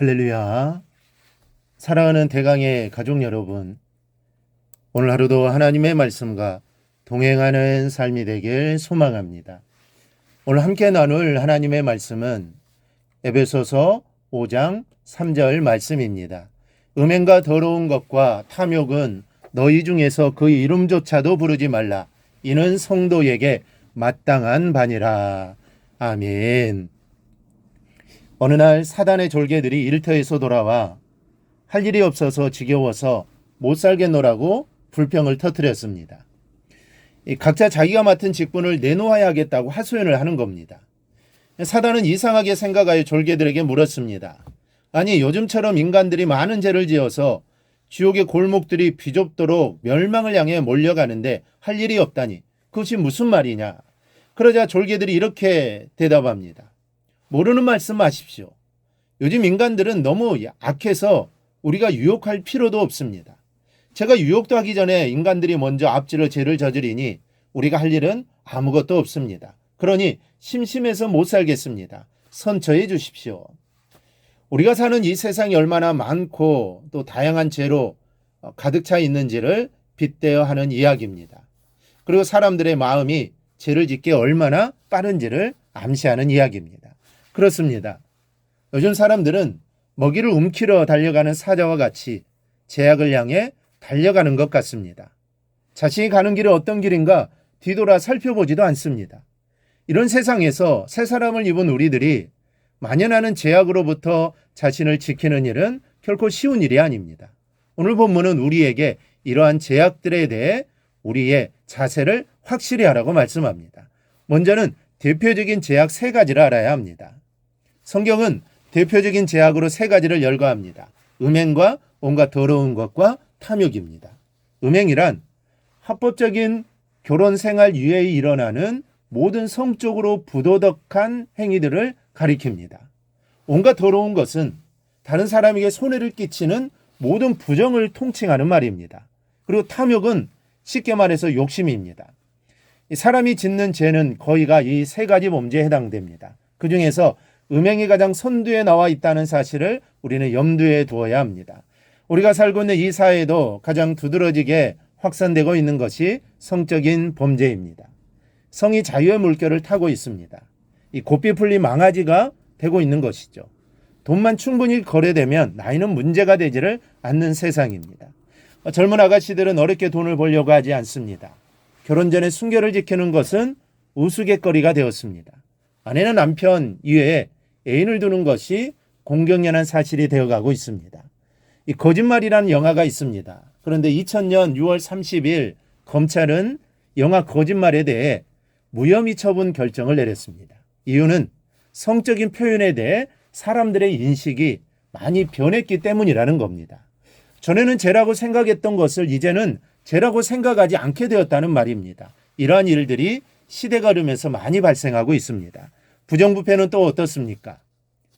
할렐루야. 사랑하는 대강의 가족 여러분. 오늘 하루도 하나님의 말씀과 동행하는 삶이 되길 소망합니다. 오늘 함께 나눌 하나님의 말씀은 에베소서 5장 3절 말씀입니다. 음행과 더러운 것과 탐욕은 너희 중에서 그 이름조차도 부르지 말라. 이는 성도에게 마땅한 바니라. 아멘. 어느 날 사단의 졸개들이 일터에서 돌아와 할 일이 없어서 지겨워서 못 살겠노라고 불평을 터뜨렸습니다. 이 각자 자기가 맡은 직분을 내놓아야겠다고 하소연을 하는 겁니다. 사단은 이상하게 생각하여 졸개들에게 물었습니다. 아니 요즘처럼 인간들이 많은 죄를 지어서 지옥의 골목들이 비좁도록 멸망을 향해 몰려가는데 할 일이 없다니 그것이 무슨 말이냐? 그러자 졸개들이 이렇게 대답합니다. 모르는 말씀 마십시오. 요즘 인간들은 너무 악해서 우리가 유혹할 필요도 없습니다. 제가 유혹도 하기 전에 인간들이 먼저 앞지로 죄를 저지르니 우리가 할 일은 아무것도 없습니다. 그러니 심심해서 못 살겠습니다. 선처해 주십시오. 우리가 사는 이 세상이 얼마나 많고 또 다양한 죄로 가득 차 있는지를 빗대어 하는 이야기입니다. 그리고 사람들의 마음이 죄를 짓게 얼마나 빠른지를 암시하는 이야기입니다. 그렇습니다. 요즘 사람들은 먹이를 움키러 달려가는 사자와 같이 제약을 향해 달려가는 것 같습니다. 자신이 가는 길이 어떤 길인가 뒤돌아 살펴보지도 않습니다. 이런 세상에서 새 사람을 입은 우리들이 만연하는 제약으로부터 자신을 지키는 일은 결코 쉬운 일이 아닙니다. 오늘 본문은 우리에게 이러한 제약들에 대해 우리의 자세를 확실히 하라고 말씀합니다. 먼저는 대표적인 제약 세 가지를 알아야 합니다. 성경은 대표적인 제약으로 세 가지를 열거합니다. 음행과 온갖 더러운 것과 탐욕입니다. 음행이란 합법적인 결혼 생활 이외에 일어나는 모든 성적으로 부도덕한 행위들을 가리킵니다. 온갖 더러운 것은 다른 사람에게 손해를 끼치는 모든 부정을 통칭하는 말입니다. 그리고 탐욕은 쉽게 말해서 욕심입니다. 사람이 짓는 죄는 거의가 이 세 가지 범죄에 해당됩니다. 그 중에서 음행이 가장 선두에 나와 있다는 사실을 우리는 염두에 두어야 합니다. 우리가 살고 있는 이 사회도 가장 두드러지게 확산되고 있는 것이 성적인 범죄입니다. 성이 자유의 물결을 타고 있습니다. 이 고삐 풀린 망아지가 되고 있는 것이죠. 돈만 충분히 거래되면 나이는 문제가 되지를 않는 세상입니다. 젊은 아가씨들은 어렵게 돈을 벌려고 하지 않습니다. 결혼 전에 순결을 지키는 것은 우스갯거리가 되었습니다. 아내는 남편 이외에 애인을 두는 것이 공경연한 사실이 되어가고 있습니다. 이 거짓말이라는 영화가 있습니다. 그런데 2000년 6월 30일 검찰은 영화 거짓말에 대해 무혐의 처분 결정을 내렸습니다. 이유는 성적인 표현에 대해 사람들의 인식이 많이 변했기 때문이라는 겁니다. 전에는 죄라고 생각했던 것을 이제는 죄라고 생각하지 않게 되었다는 말입니다. 이러한 일들이 시대가 흐르면서 많이 발생하고 있습니다. 부정부패는 또 어떻습니까?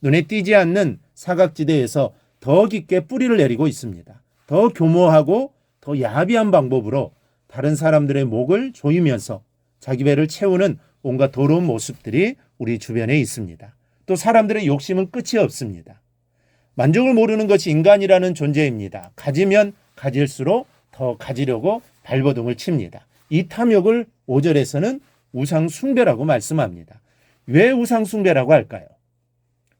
눈에 띄지 않는 사각지대에서 더 깊게 뿌리를 내리고 있습니다. 더 교모하고 더 야비한 방법으로 다른 사람들의 목을 조이면서 자기 배를 채우는 온갖 더러운 모습들이 우리 주변에 있습니다. 또 사람들의 욕심은 끝이 없습니다. 만족을 모르는 것이 인간이라는 존재입니다. 가지면 가질수록 더 가지려고 발버둥을 칩니다. 이 탐욕을 5절에서는 우상 숭배라고 말씀합니다. 왜 우상숭배라고 할까요?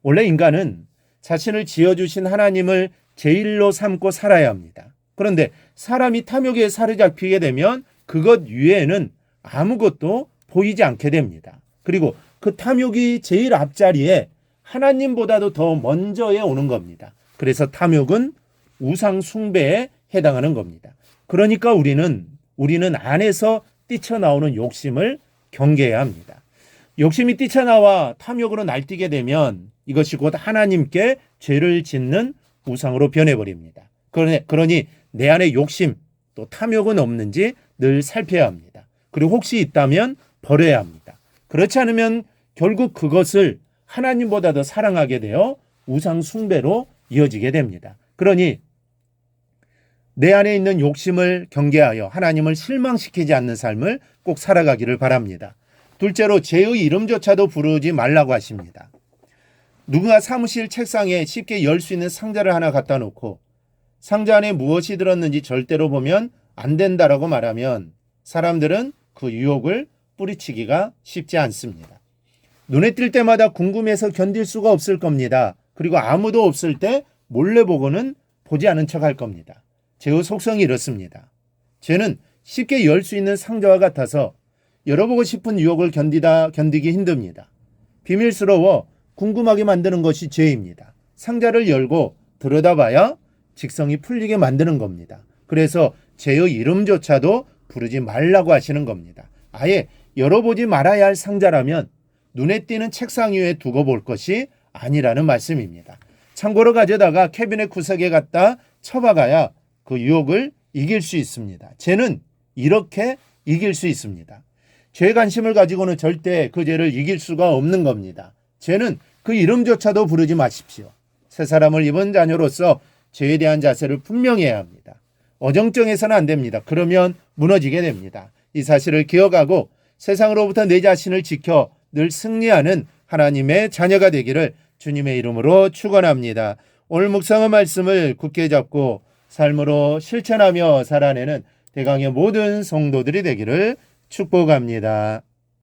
원래 인간은 자신을 지어주신 하나님을 제일로 삼고 살아야 합니다. 그런데 사람이 탐욕에 사로잡히게 되면 그것 위에는 아무것도 보이지 않게 됩니다. 그리고 그 탐욕이 제일 앞자리에 하나님보다도 더 먼저에 오는 겁니다. 그래서 탐욕은 우상 숭배에 해당하는 겁니다. 그러니까 우리는 우리는 안에서 뛰쳐나오는 욕심을 경계해야 합니다. 욕심이 뛰쳐나와 탐욕으로 날뛰게 되면 이것이 곧 하나님께 죄를 짓는 우상으로 변해버립니다. 그러니, 그러니 내 안에 욕심 또 탐욕은 없는지 늘 살펴야 합니다. 그리고 혹시 있다면 버려야 합니다. 그렇지 않으면 결국 그것을 하나님보다 더 사랑하게 되어 우상 숭배로 이어지게 됩니다. 그러니 내 안에 있는 욕심을 경계하여 하나님을 실망시키지 않는 삶을 꼭 살아가기를 바랍니다. 둘째로 죄의 이름조차도 부르지 말라고 하십니다. 누가 사무실 책상에 쉽게 열 수 있는 상자를 하나 갖다 놓고 상자 안에 무엇이 들었는지 절대로 보면 안 된다라고 말하면 사람들은 그 유혹을 뿌리치기가 쉽지 않습니다. 눈에 띌 때마다 궁금해서 견딜 수가 없을 겁니다. 그리고 아무도 없을 때 몰래 보고는 보지 않은 척 할 겁니다. 제의 속성이 이렇습니다. 죄는 쉽게 열 수 있는 상자와 같아서 열어보고 싶은 유혹을 견디다 견디기 힘듭니다. 비밀스러워 궁금하게 만드는 것이 죄입니다. 상자를 열고 들여다봐야 직성이 풀리게 만드는 겁니다. 그래서 죄의 이름조차도 부르지 말라고 하시는 겁니다. 아예 열어보지 말아야 할 상자라면 눈에 띄는 책상 위에 두고 볼 것이 아니라는 말씀입니다. 참고로 가져다가 캐비넷 구석에 갖다 쳐박아야 그 유혹을 이길 수 있습니다. 죄는 이렇게 이길 수 있습니다. 죄 관심을 가지고는 절대 그 죄를 이길 수가 없는 겁니다. 죄는 그 이름조차도 부르지 마십시오. 새 사람을 입은 자녀로서 죄에 대한 자세를 분명히 해야 합니다. 어정쩡해서는 안 됩니다. 그러면 무너지게 됩니다. 이 사실을 기억하고 세상으로부터 내 자신을 지켜 늘 승리하는 하나님의 자녀가 되기를 주님의 이름으로 축원합니다. 오늘 묵상의 말씀을 굳게 잡고 삶으로 실천하며 살아내는 대강의 모든 성도들이 되기를 축복합니다.